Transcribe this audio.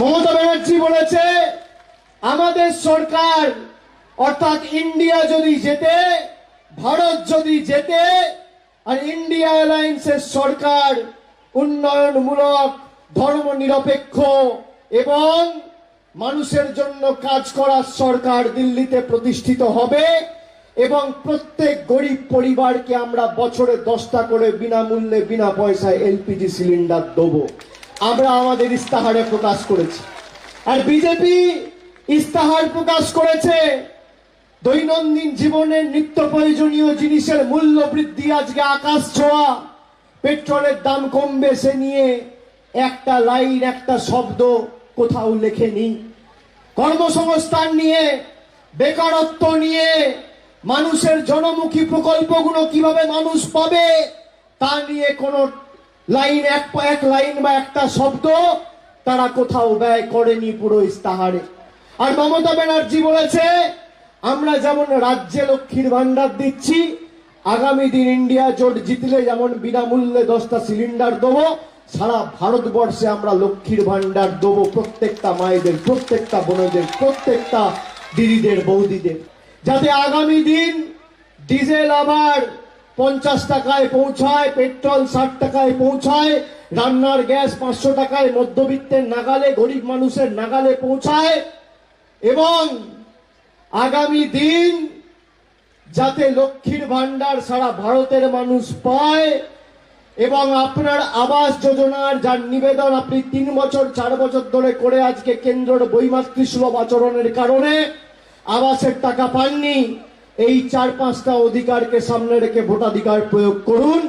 মমতা ব্যানার্জি বলেছে, আমাদের সরকার, অর্থাৎ ইন্ডিয়া যদি যেতে ভারত যদি যেতে আর ইন্ডিয়া অ্যালায়েন্সের সরকার উন্নয়নমূলক ধর্ম নিরপেক্ষ এবং মানুষের জন্য কাজ করার সরকার দিল্লিতে প্রতিষ্ঠিত হবে এবং প্রত্যেক গরিব পরিবারকে আমরা বছরে দশটা করে বিনামূল্যে বিনা পয়সায় এলপিজি সিলিন্ডার দেবো। আমরা আমাদের ইস্তাহারে প্রকাশ করেছি। আর বিজেপি ইস্তাহার প্রকাশ করেছে, দৈনন্দিন জীবনের নিত্য প্রয়োজনীয় জিনিসের মূল্য বৃদ্ধি, আজকে আকাশ ছোঁয়া, পেট্রোলের দাম কমবে সে নিয়ে একটা লাইন, একটা শব্দ কোথাও লেখেনি। কর্মসংস্থান নিয়ে, বেকারত্ব নিয়ে, মানুষের জনমুখী প্রকল্পগুলো কীভাবে মানুষ পাবে, তা নিয়ে কোনো লাইন এক এক লাইন বা একটা শব্দ তারা কোথাও ব্যয় করেনি পুরো ইস্তাহারে। আর মমতা ব্যানার্জি বলেছে, আমরা যেমন রাজ্যে লক্ষ্মীর ভান্ডার দিচ্ছি, আগামী দিন ইন্ডিয়া জোট জিতলে যেমন বিনামূল্যে দশটা সিলিন্ডার দেবো, সারা ভারতবর্ষে আমরা লক্ষ্মীর ভান্ডার দেবো প্রত্যেকটা মায়েদের, প্রত্যেকটা বোনদের, প্রত্যেকটা দিদিদের, বৌদিদের। যাতে আগামী দিন ডিজেল আবার পঞ্চাশ টাকায় পৌঁছায়, পেট্রোল ষাট টাকায় পৌঁছায়, রান্নার গ্যাস পাঁচশো টাকায়, মধ্যবিত্তের নাগালে, গরিব মানুষের নাগালে পৌঁছায় এবং আগামী দিন যাতে লক্ষ্মীর ভান্ডার সারা ভারতের মানুষ পায় এবং আপনার আবাস যোজনার যার নিবেদন আপনি তিন বছর, চার বছর ধরে করে আজকে কেন্দ্রের বৈমাতৃসুলভ আচরণের কারণে আবাসের টাকা পাননি। এই চার পাঁচটা অধিকারকে সামনে রেখে ভোটাধিকার প্রয়োগ করুন।